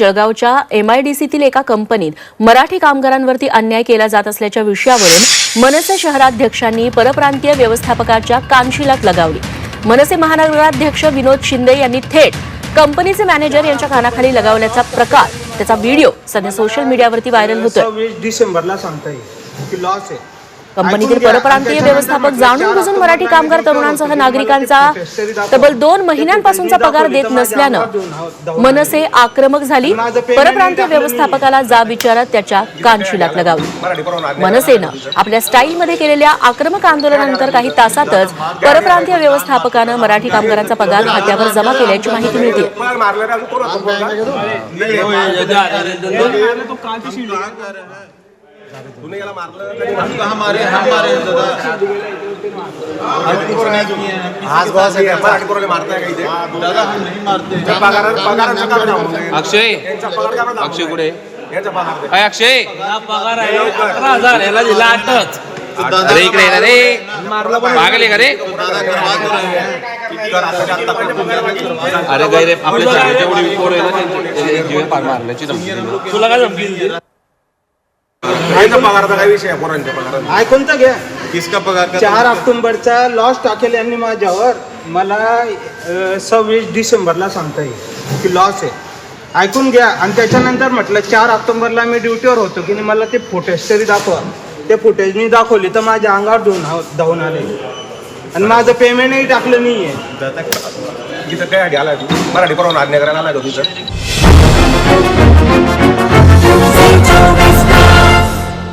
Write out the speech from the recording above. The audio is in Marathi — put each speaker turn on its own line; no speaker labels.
जळगावच्या एमआयडीसीतील एका कंपनीत मराठी कामगारांवरती अन्याय केला जात असल्याच्या विषयावरून मनसे शहराध्यक्षांनी परप्रांतीय व्यवस्थापकाच्या कानशिलात लगावली. मनसे महानगराध्यक्ष विनोद शिंदे यांनी थेट कंपनीचे मॅनेजर यांच्या कानाखाली लगावल्याचा प्रकार त्याचा व्हिडिओ सध्या सोशल मीडियावरती व्हायरल
होतो डिसेंबरला सांगता येईल. की लॉस आहे.
कंपनीतील. परप्रांतीय व्यवस्थापक जाणून बुजून मराठी कामगार तरुणांसह नागरिकांचा. तब्बल दोन महिन्यांपासूनचा पगार देत नसल्यानं मनसे आक्रमक झाली परप्रांतीय व्यवस्थापकाला जाब विचारत त्याच्या कानशिलात लगावली मनसेनं आपल्या स्टाईलमध्ये केलेल्या आक्रमक आंदोलनानंतर काही तासातच परप्रांतीय व्यवस्थापकानं मराठी कामगारांचा पगार खात्यावर जमा केल्याची माहिती मिळते
आज बॉस आहे.
अक्षय. अक्षय कुठे? अक्षय. अकरा हजार याला दिला आठच. अरे इकडे ये ना रे. मागले का रे? अरे गैरे आपल्या पोरं आहे त्यांचे- धमकी दिली. तुला काय धमकी दिली?
पगाराचा काय विषय आहे पोरांच्या पगाराचा?
ऐकून तर घ्या.
किसका पगार का
चार ऑक्टोबरचा लॉस टाकेल यांनी माझ्यावर. मला अं, सव्वीस डिसेंबरला सांगता येईल की लॉस आहे. ऐकून घ्या. आणि त्याच्यानंतर म्हटलं चार ऑक्टोबरला मी ड्युटीवर होतो की नाही, मला ते फुटेज तरी दाखवा. ते फुटेज मी दाखवली तर माझ्या अंगावर धावून धावून आले. आणि माझं पेमेंटही टाकलं नाही आहे
तिथं काय आलाय तू मराठी परवाना आज्ञा करायला आलाय का तुझं